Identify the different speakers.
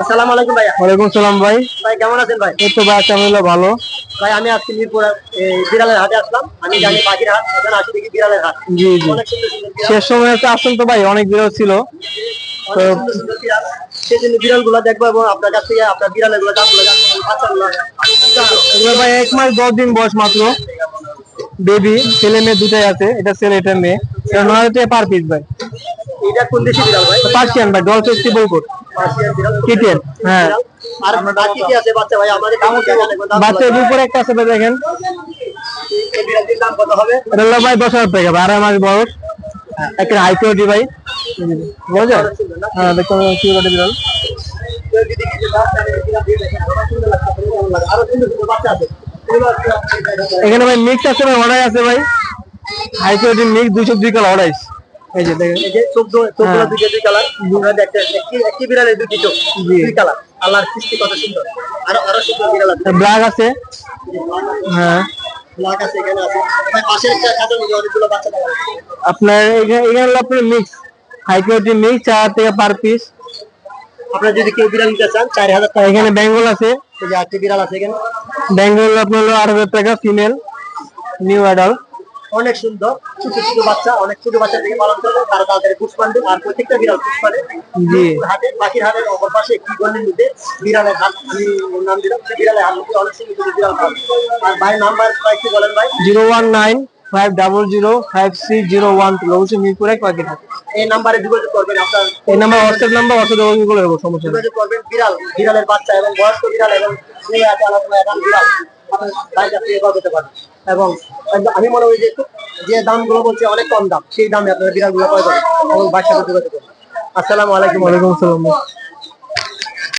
Speaker 1: আসসালামু আলাইকুম ভাইয়া।
Speaker 2: ওয়ালাইকুম সালাম ভাই।
Speaker 1: ভাই কেমন আছেন ভাই?
Speaker 2: এই তো ভাই আলহামদুলিল্লাহ ভালো।
Speaker 1: ভাই আমি আজকে মিরপুর বিড়ালের হাটে আসলাম। আমি জানি পাখির হাট এখানে আসি দেখি বিড়ালের হাট।
Speaker 2: জি জি। শেষ সময় আসছেন তো ভাই অনেক ছিল।
Speaker 1: বিড়াল। গুলো দেখব এবং আপনার কাছ থেকে আপনার বিড়ালেরগুলো দাম জানব
Speaker 2: এগুলো ভাই এক মাস দশ দিন বয়স মাত্র। বেবি ছেলে মেয়ে দুটাই আছে। এটা ছেলে এটা মেয়ে। এটা নয় পার পিস ভাই।
Speaker 1: এটা কোন দেশি বিড়াল ভাই?
Speaker 2: পার্সিয়ান ভাই ডল কোড
Speaker 1: পার্সিয়ান বিড়াল।
Speaker 2: কিটেন হ্যাঁ।
Speaker 1: আর বাকি কি আছে বাচ্চা ভাই? আমাদের কেমন?
Speaker 2: উপরে একটা আছে ভাই দেখেন।
Speaker 1: এই বিড়ালটির দাম কত হবে?
Speaker 2: এটা ভাই দশ হাজার টাকা ভাই আড়াই মাস বয়স। একটা হাই কোয়ালিটি ভাই। বুঝা হ্যাঁ দেখুন কি বিড়াল
Speaker 1: আছে আছে।
Speaker 2: এখানে ভাই মিক্স আছে ভাই অর্ডার আছে ভাই। হাই কোয়ালিটি মিক্স দুইশো দুই কালার অর্ডার এই যে দেখেন
Speaker 1: এই যে চোখ চোখগুলো। দুইটা দুই কালার একটি একটি বিড়ালের দুটি চোখ। দুই কালার আল্লাহর সৃষ্টি কত সুন্দর। আরও আরও সুন্দর বিড়াল আছে।
Speaker 2: ব্ল্যাক আছে। হ্যাঁ।
Speaker 1: ব্ল্যাক আছে এখানে আছে। পাশে একটা মধ্যে অনেকগুলো বাচ্চা
Speaker 2: আপনার এখানে এখানে হলো আপনার মিক্স হাই কোয়ালিটি মিক্স চার টাকা পার পিস
Speaker 1: আপনারা যদি কেউ বিড়াল নিতে চান চার হাজার টাকা।
Speaker 2: এখানে বেঙ্গল আছে।
Speaker 1: এই যে আটটি বিড়াল আছে এখানে।
Speaker 2: বেঙ্গল আপনার হলো আট হাজার টাকা ফিমেল নিউ অ্যাডাল্ট
Speaker 1: অনেক সুন্দর ছোট ছোট বাচ্চা অনেক ছোট বাচ্চা থেকে পালন করবে তারা তাদের পুষ পান্ডে আর প্রত্যেকটা বিড়াল পুষ হাতে বাকির হাটের অপর পাশে একটি গলির মধ্যে বিড়ালের হাট আমি নাম দিলাম সেই বিড়ালের হাট মধ্যে অনেক সুন্দর বিড়াল পাবে আর ভাই নাম্বার একটু বলেন ভাই
Speaker 2: zero one nine five double zero five six zero one two অবশ্যই মিরপুর এক পাখি থাকে
Speaker 1: এই নাম্বারে যোগাযোগ করবেন আপনার
Speaker 2: এই নাম্বার হোয়াটসঅ্যাপ নাম্বার হোয়াটসঅ্যাপ যোগাযোগ করে সমস্যা
Speaker 1: যোগাযোগ করবেন বিড়াল বিড়ালের বাচ্চা এবং বয়স্ক বিড়াল এবং বিড়াল আপনার ভাইয়ের কাছ থেকে ক্রয় করতে এবং আমি মনে করি যে যে দামগুলো বলছে অনেক কম দাম, সেই দামে আপনারা বিড়ালগুলো ক্রয় করেন এবং বাচ্চাকে যোগাযোগ করবেন আসসালামু আলাইকুম।
Speaker 2: ওয়ালাইকুম আসসালাম।